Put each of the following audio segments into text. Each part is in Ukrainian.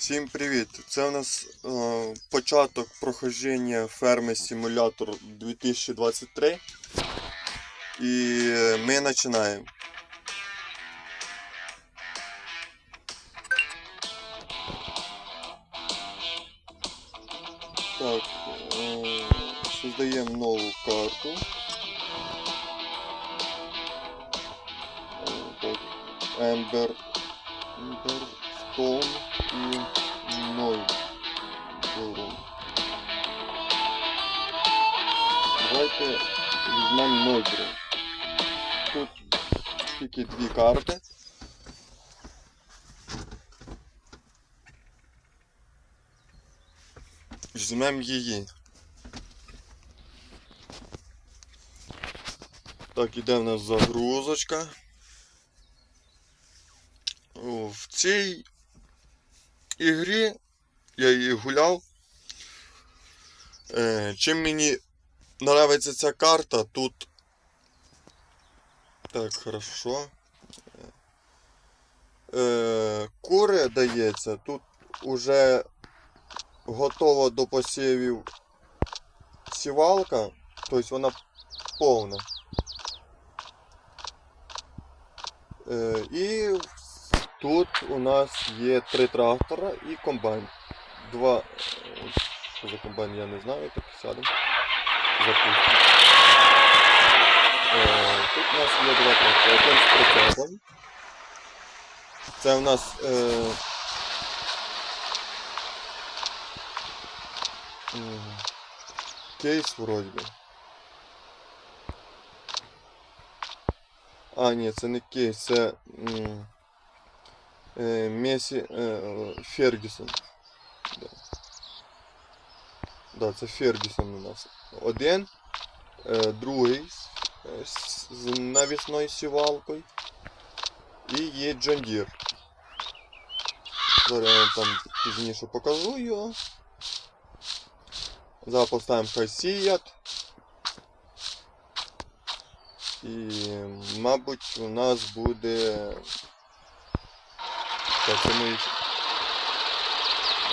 Всім привіт! Це у нас е, початок проходження ферми Симулятор 2023. І ми починаємо. Так, е, создаємо нову карту. Е, Так, Ember, Ember Stone і. Давайте візьмемо Нойбру. Тут тільки дві карти. Візьмемо її. Так, іде в нас загрузочка. О, В цій ігрі я її гуляв. Е, чим мені нравиться ця карта, тут. Так, хорошо. Е, кури дається, тут уже готова до посівів сівалка, тобто вона повна. Е, і тут у нас є три трактора і комбайн. Два. Що за комбайн, я не знаю, так сядемо. Запустимо. Е, тут у нас є два трактори. Один з прицепом. Це у нас. Е, кейс вроді. А, ні, це не кейс, це е, Месі е, Фергюсон. Да. да, це Фергюсон у нас. Один, е, другий е, з з навісною сівалкою. І є John Deere. Зараз я там пізніше покажу його. Зараз поставимо хай. І, мабуть, у нас буде. Так, це ми їх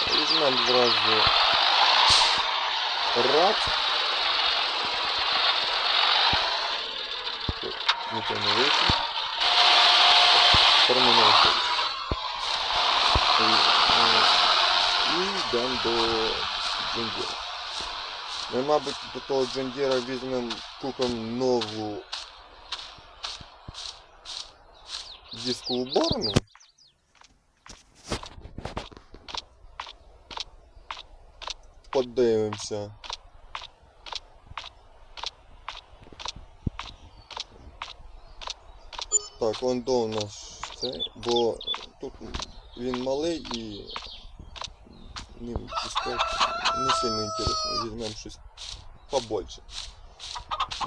візьмемо зразу рад. Так, Нічого не вийшло. Тепер ми не виходить. І, е, І йдемо до Джундіра. Ми, мабуть, до того Джундіра візьмемо купимо нову дискову борону. Подивимося. Так, он до у нас це, бо тут він малий і ним не сильно інтересно. Візьмемо щось побольше.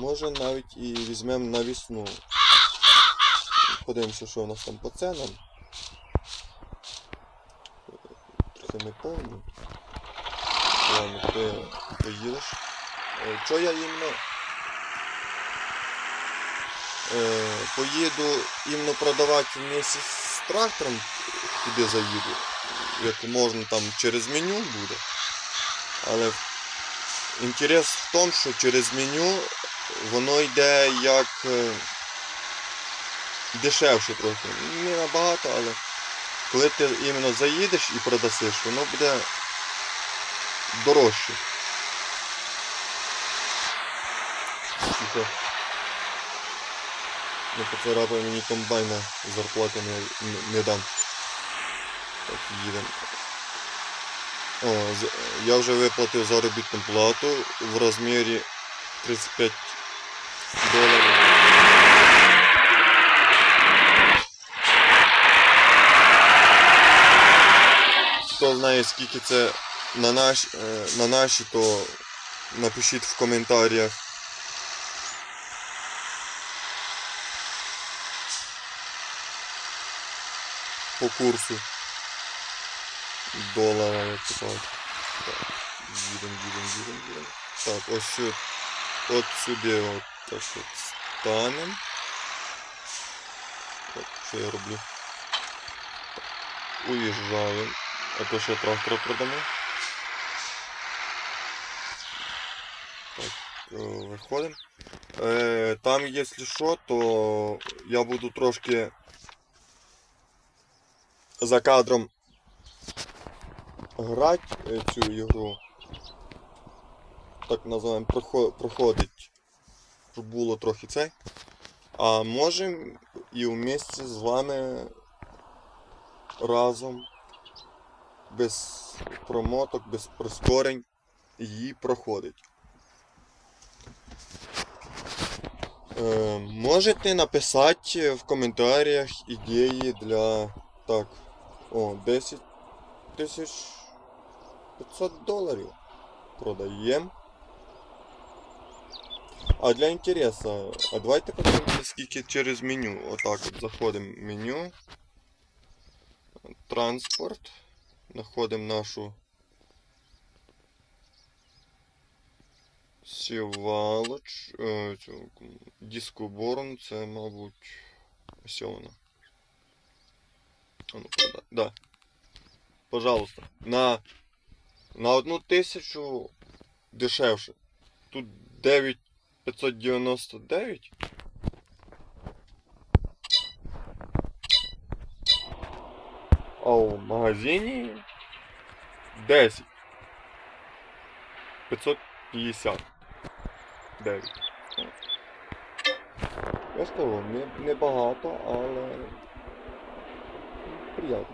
Може навіть і візьмемо навісну. Подивимося, що у нас там по ценам. Трохи не повні. Ти поїдеш. Е, Що я іменно е, поїду іменно продавати вместе з трактором, туди заїду. Як можна там через меню буде. Але інтерес в тому, що через меню воно йде як е, дешевше трохи. Не набагато, але коли ти іменно заїдеш і продасиш, воно буде дорожче. Тихо. Не поцарапай мені комбайна зарплати не, не, не дам. Так, їдемо. Я вже виплатив заробітну плату в розмірі 35 доларів. Хто знає скільки це на, наш, е, на наші, то напишіть в коментарях. По курсу долара, як кажуть. Так, їдемо, їдемо. Так, ось сюди, от сюди от так от станемо. Так, що я роблю? Уїжджаємо. А то ще трактор продамо. Так, е, виходимо. Е, там, якщо що, то я буду трошки за кадром грати е, цю ігру. Так називаємо прохо- проходить, щоб було трохи цей. А можемо і вместе з вами разом без промоток, без прискорень її проходить. Можете написати в коментарях ідеї для. Так. О, 10 тисяч 500 доларів. Продаємо. А для інтересу, а давайте подивимося, скільки через меню. Отак от заходимо в меню. Транспорт. Знаходимо нашу Сівалоч, е, дискоборн, це, мабуть, ось вона. Ну, да. Пожалуйста. На на одну тисячу дешевше. Тут 9599. А в магазині 10. 550. 9. Весело, небагато, не але приємно.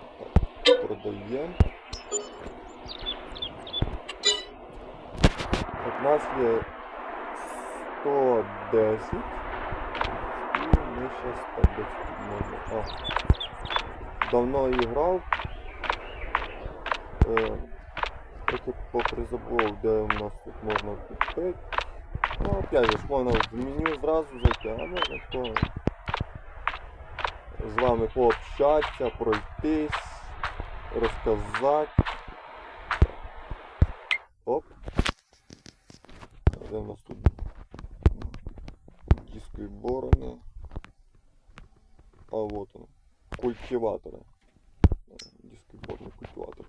Так, продаємо. У нас є 110 і ми ще 110. А, давно її грав. Е, трохи попризабував, де у нас тут можна купити. Ну, опять же, можна в меню зразу зайти, а можна то з вами пообщатися, пройтись, розказати. Оп. Де у нас тут диски борони. А вот он. Культиватори. Диски борони культиватори.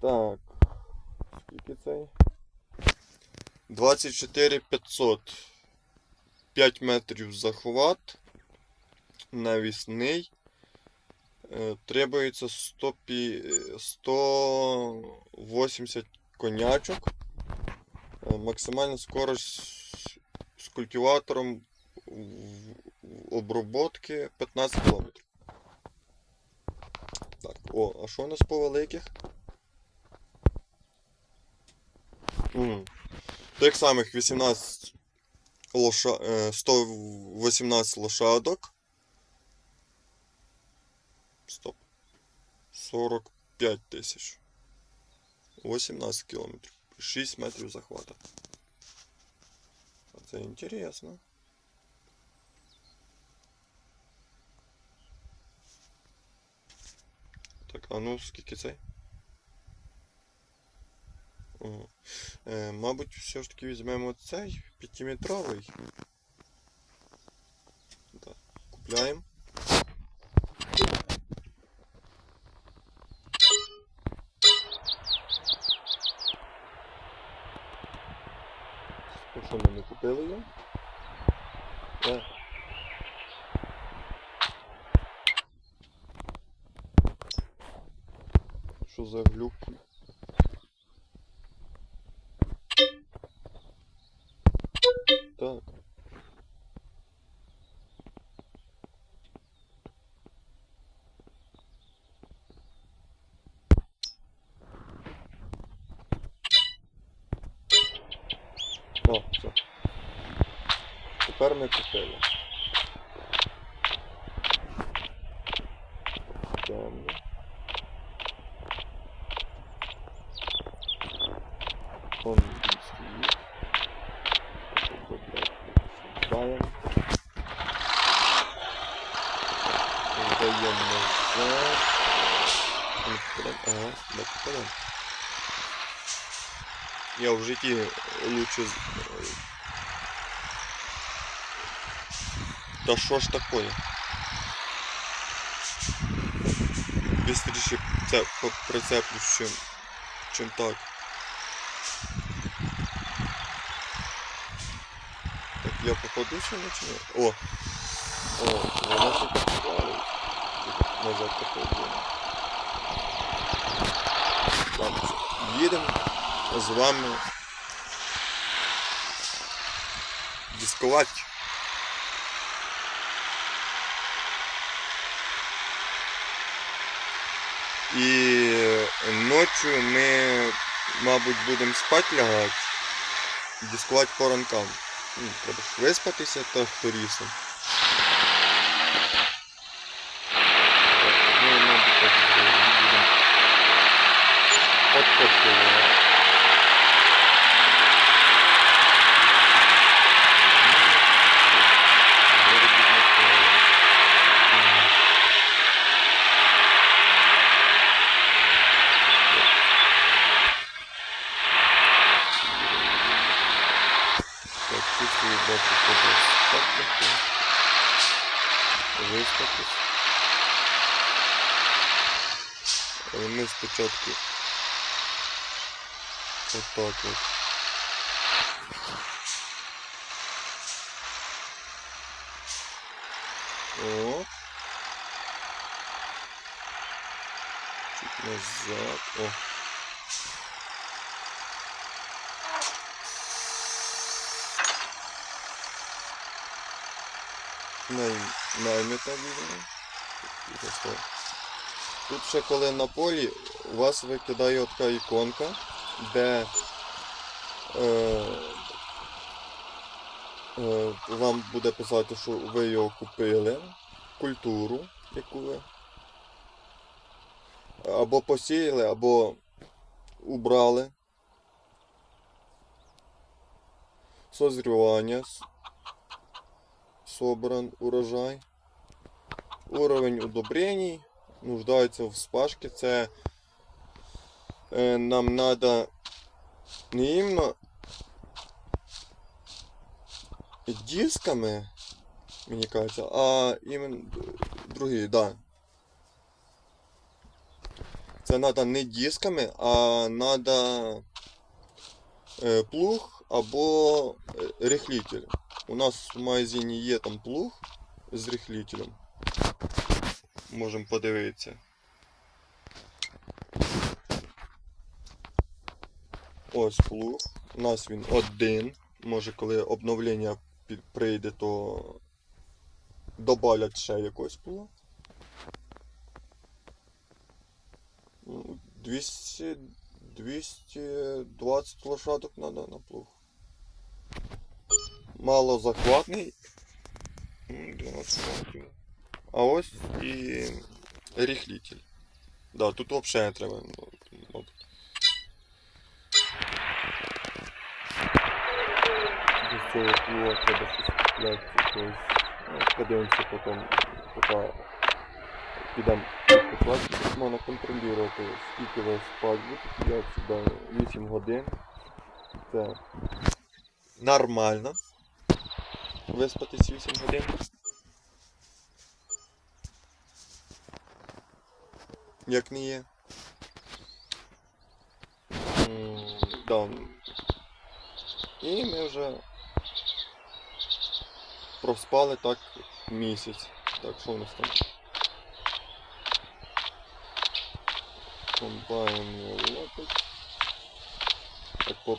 Так. Скільки цей? 24 500. 5 метрів захват. Навісний. Е, Требується 100, пі- е, 180 конячок. Е, Максимальна скорость з культиватором оброботки 15 км. Так, о, а що у нас по великих? Тих самих 18 лоша... е, 118 лошадок. Стоп. 45 тисяч. 18 кілометрів. 6 метрів захвата. А Це інтересно. Так, а ну скільки цей? Е, мабуть, все ж таки візьмемо цей п'ятиметровий. Так, купляємо. Ну, Що ми не купили його? Е. Що за глюк? Так. О, все. Тепер ми купили. Йдемо. Он він стоїть. Даємо. Ага, не попадаємо. Я в житті лучше... Та що ж такое? Быстріше це по прицеплю чим, чим так. Так, я попаду сюди чи? О! О, воно впало. Назад походу. Ладно, їдемо з вами дискувати. І ночі ми, мабуть, будемо спати лягати, дискувати по ранкам. Ну, Треба ж виспатися та хто рісом. Ну, мабуть, так і буде. Ми будемо Отпочивати. Так, чувствую, бачу, тебе спати. Виспатись. Але ми спочатку отак от. О. Чуть назад. О. Найм, наймета візьмемо. Тут ще коли на полі у вас викидає така іконка, де вам буде писати, що ви його купили, культуру, яку ви або посіяли, або убрали. Созрівання. Собран урожай. Уровень удобрений нуждаються в спашці. Це е, нам треба не іменно дисками, мені кажеться, а іменно другі, да. Це треба не дисками, а треба плуг або е, рихлитель. У нас в магазині є там плуг з рихлителем. Можемо подивитися. Ось плуг. У нас він один. Може коли обновлення прийде, то добавлять ще якогось плуга. Ну, 200, 220 лошадок надо на плуг. Мало захватний. 12. А ось і ріхлітель. Да, тут взагалі не треба. ну, мабуть. До цього плуга треба щось купляти. Тобто, ну, подивимося потім, поки підемо відпочивати. Можна контролювати, скільки ви спати будете. Я сюди 8 годин. Це нормально. Виспатись 8 годин. Як не є. М, Да. І ми вже проспали так місяць. Так, що у нас там? Комбайн лопать. Так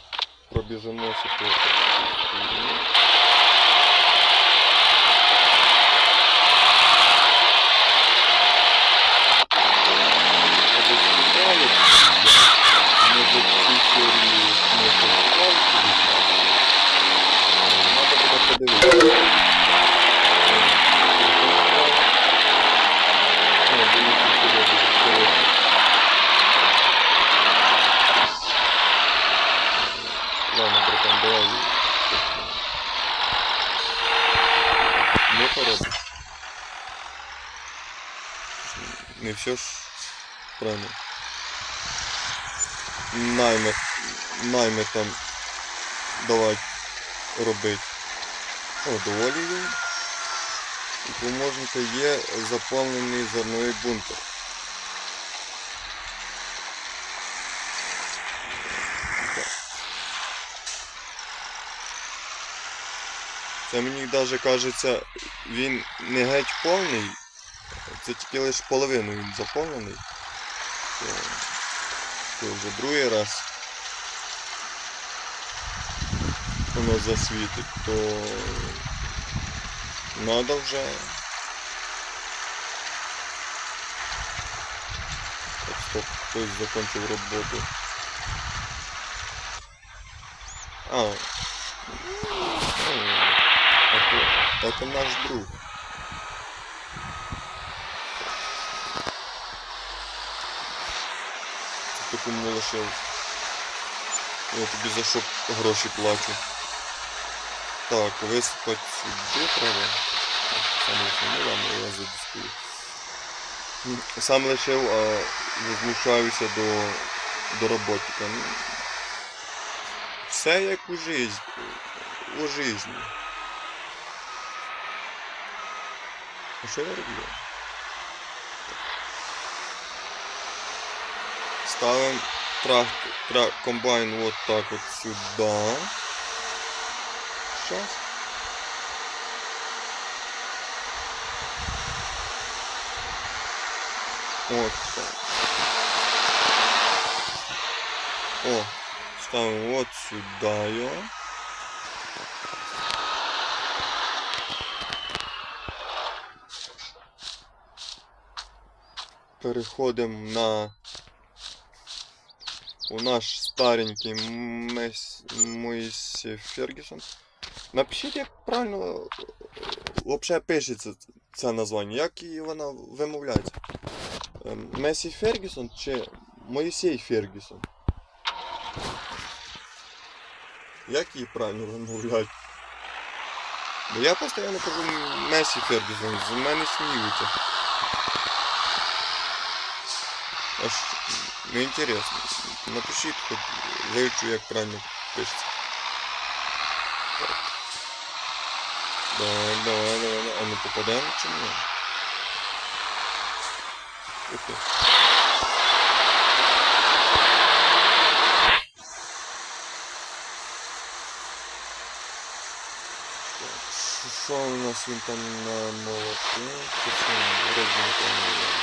пробіжимося таймер там давати робити. Одолію. І поможете є заповнений зерновий бункер. Це мені навіть кажеться, він не геть повний, це тільки лише половину він заповнений. Це вже другий раз. Воно засвітить, то треба вже. Так, стоп, хтось закончив роботу. А, ну, это, это наш друг. Ти такому. Я тобі за що гроші плачу. Так, висипати сюди треба. Сам лишив, ну ладно, я задискую. Сам лишив, а возмущаюся до, до роботника. Ну, все як у житті. У житті. А що я роблю? Ставим трактор, тра, комбайн вот так вот сюда. Сейчас. Вот так. О, ставим вот сюда его. Переходимо на у наш старенький Мес... Мойсі Фергюсон. Напишіть, як правильно взагалі пишеться це названня, як і вона вимовляється. Ем, Месі Фергюсон чи Моїсей Фергюсон? Як її правильно вимовляють? Бо я постійно кажу Месі Фергюсон, з мене сміються. Аж ну интересно. Напишіть, хоч вивчу, як правильно пишеться. А ми попадемо чи ні? Ух ти. Так, що- Що у нас він там намолотив? Що це він вроді не пам'ятаю.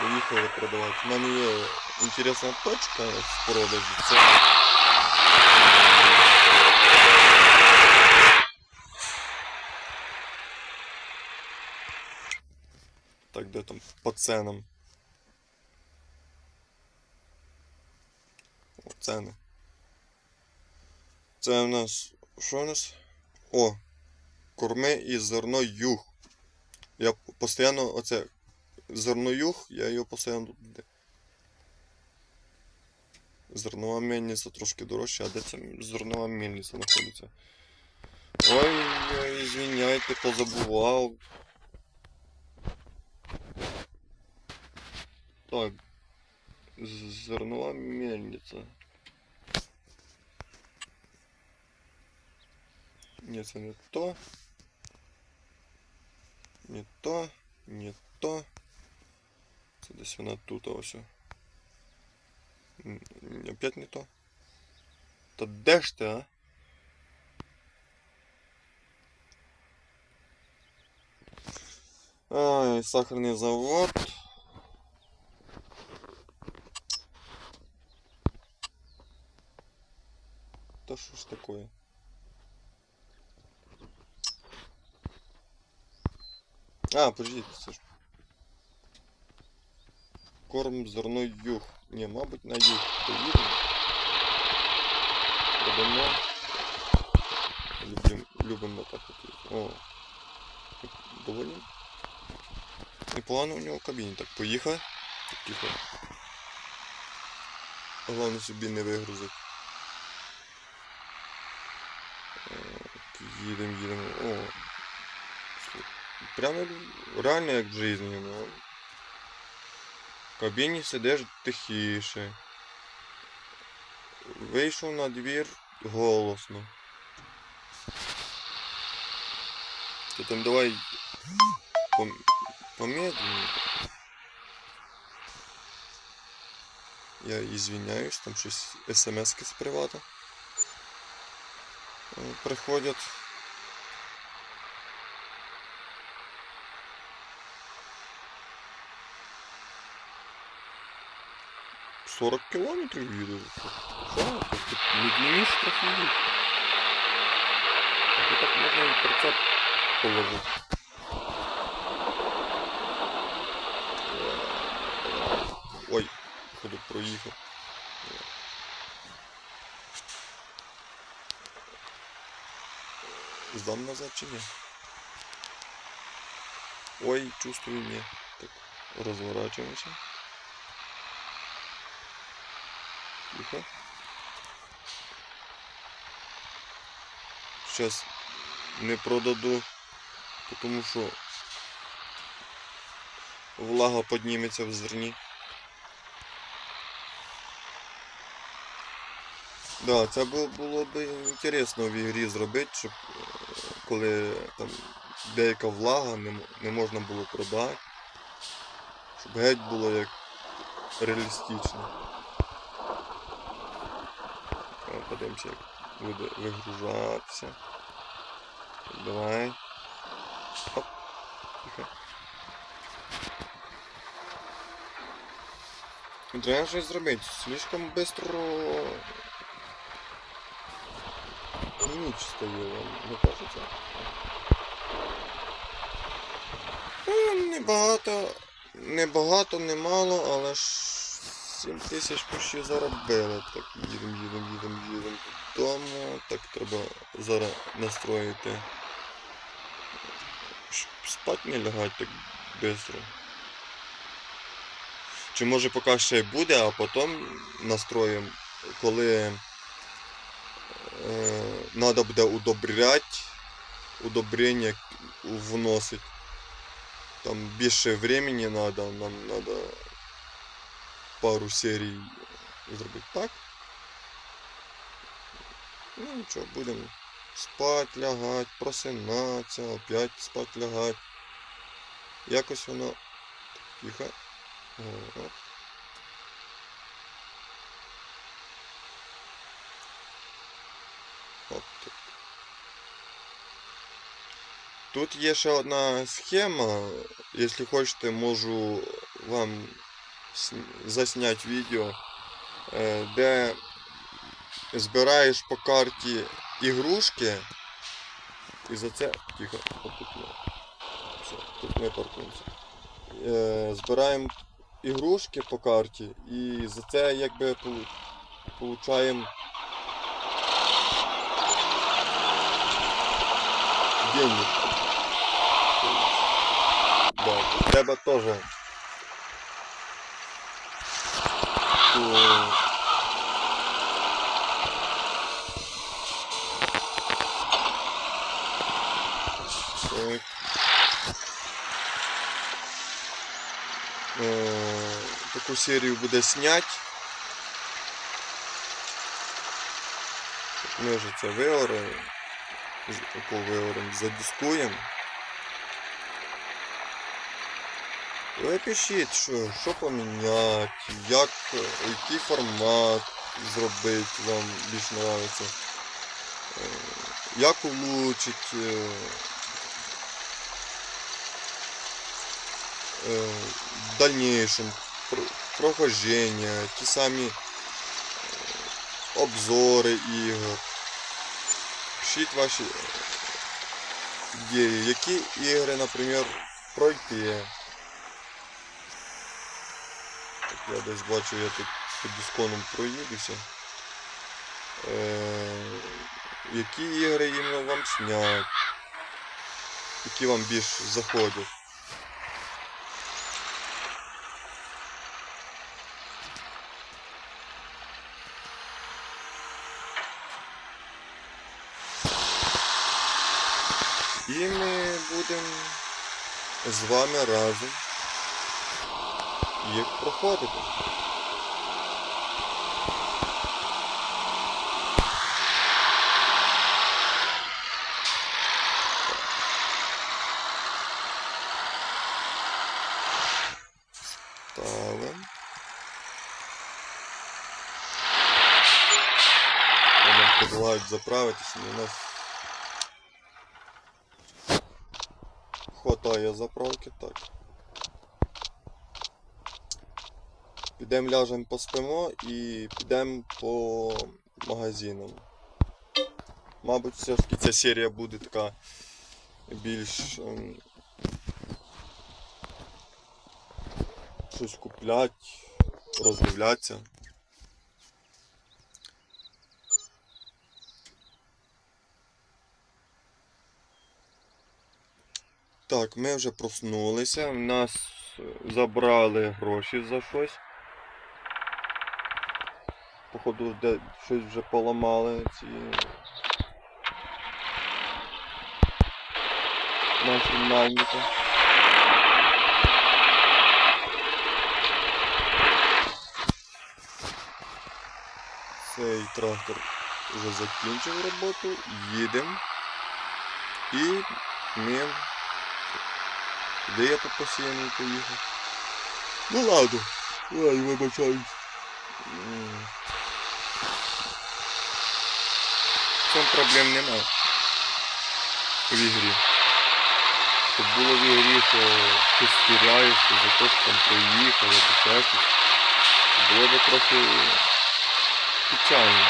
Поїхали продавати. У мене є інтересна точка в продажі. Це... де там по ценам? О, ціни. Це у нас. Що у нас? О! Корми і зерно юг. Я постійно оце зерноюг, я його постійно. Зернова мельниця трошки дорожча, а де ця зернова мельниця знаходиться? Ой, ой, звиняйте, позабував. Так. Зернова мельниця. Ні, це не то. Не то, не то. Це десь вона тут ось. Опять не то. Та де ж ти, а? Ай, сахарний завод. А, подождите, це. Корм зерно юг. Ні, мабуть, на юг поїдемо. Продамо. Любим, любимо так от. О. Доволі. Непогано у нього в кабіні. Так, поїхали. Так, тихо. Головне собі не вигрузити. Так, їдемо, їдемо. О. Прямо реально як в житті, ну. В кабіні сидиш тихіше. Вийшов на двір голосно. Ти там давай пом... Я ізвиняюсь, там щось смс-ки з привата приходять. Сорок кілометрів їду. Що? Тут людьми так можна і прицеп положити. Ой, походу проїхав. Здам назад чи ні? Ой, чувствую ні. Так, розворачуємося. Тихо. Сейчас не продаду, тому що влага підніметься в зерні. Да, це було, б інтересно в ігрі зробити, щоб е, коли там деяка влага не можна було продати. Щоб геть було як реалістично. Е, Подивимося, як буде вигружатися. Давай. Оп. Треба щось зробити. Слишком быстро ніч стає не кажеться? Ну, небагато, небагато, немало, але ж 7 тисяч почти заробили. Так, їдемо, їдемо, їдемо, їдемо додому. Так треба зараз настроїти. Щоб спати не лягати так швидко. Чи може поки ще буде, а потім настроїмо, коли треба буде удобряти, удобрення вносить. Там більше времени надо, нам надо пару серій зробити так. Ну нічого, будемо спать лягати, просинатися, опять спать лягати. Якось воно тихо. О, От так. Тут є ще одна схема. Якщо хочете, можу вам засняти відео, е, де збираєш по карті ігрушки. І за це. Тихо. Все, тут ми паркуємося. Е, Збираємо ігрушки по карті і за це якби полу- получаємо денег. Да, треба тоже. Э, Е, Таку серію буде снять. Ми вже це виорили. Таку виоримо, задискуємо. Ви пишіть, що, що поміняти, як, який формат зробити вам більш подобається. Е, Як улучшить. е, е, в дальнейшем прохождение, ті самі обзори ігор. Пишіть ваші ідеї, які ігри, наприклад, пройти. Так, я десь бачу, я тут під дисконом проїдуся. Е, які ігри іменно вам снять, які вам більш заходять. І ми будемо з вами разом як проходити. Ставим. Нам заправитися, у нас хватає заправки так. Підемо ляжемо поспимо і підемо по магазинам. Мабуть, все ж таки ця серія буде така більш ем, щось куплять, роздивлятися. Так, ми вже проснулися. В нас забрали гроші за щось. Походу, де щось вже поламали ці. Наші найміти. Цей трактор вже закінчив роботу. Їдемо. І ми Куди я по посіяній поїхав? Ну ладно. Ой, вибачаюсь. В цьому проблем нема. В ігрі. Щоб було в ігрі, що ти стіряєшся за те, що там проїхав, або ще щось. Було б трохи печально.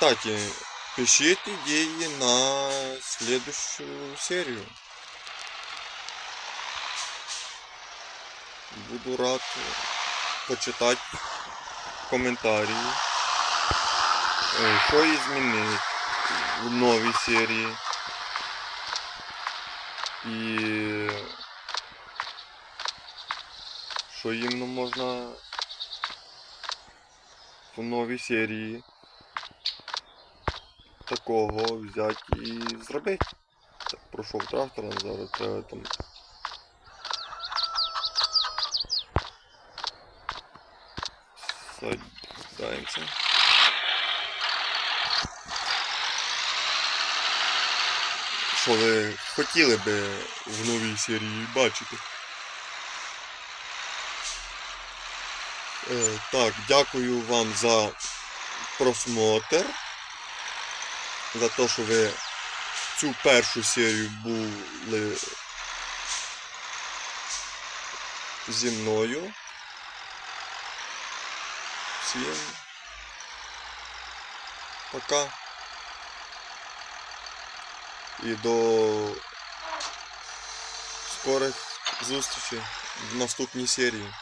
Кстати, пишите идеи на следующую серию. Буду рад почитать коментарі. Е, Що і змінить в новій серії. І що іменно можна в новій серії такого взяти і зробити. Пройшов трактором, зараз треба там. Садаємося. Що ви хотіли би в новій серії бачити? Е, так, дякую вам за просмотр за те, що ви цю першу серію були зі мною. Всім пока. І до скорих зустрічей в наступній серії.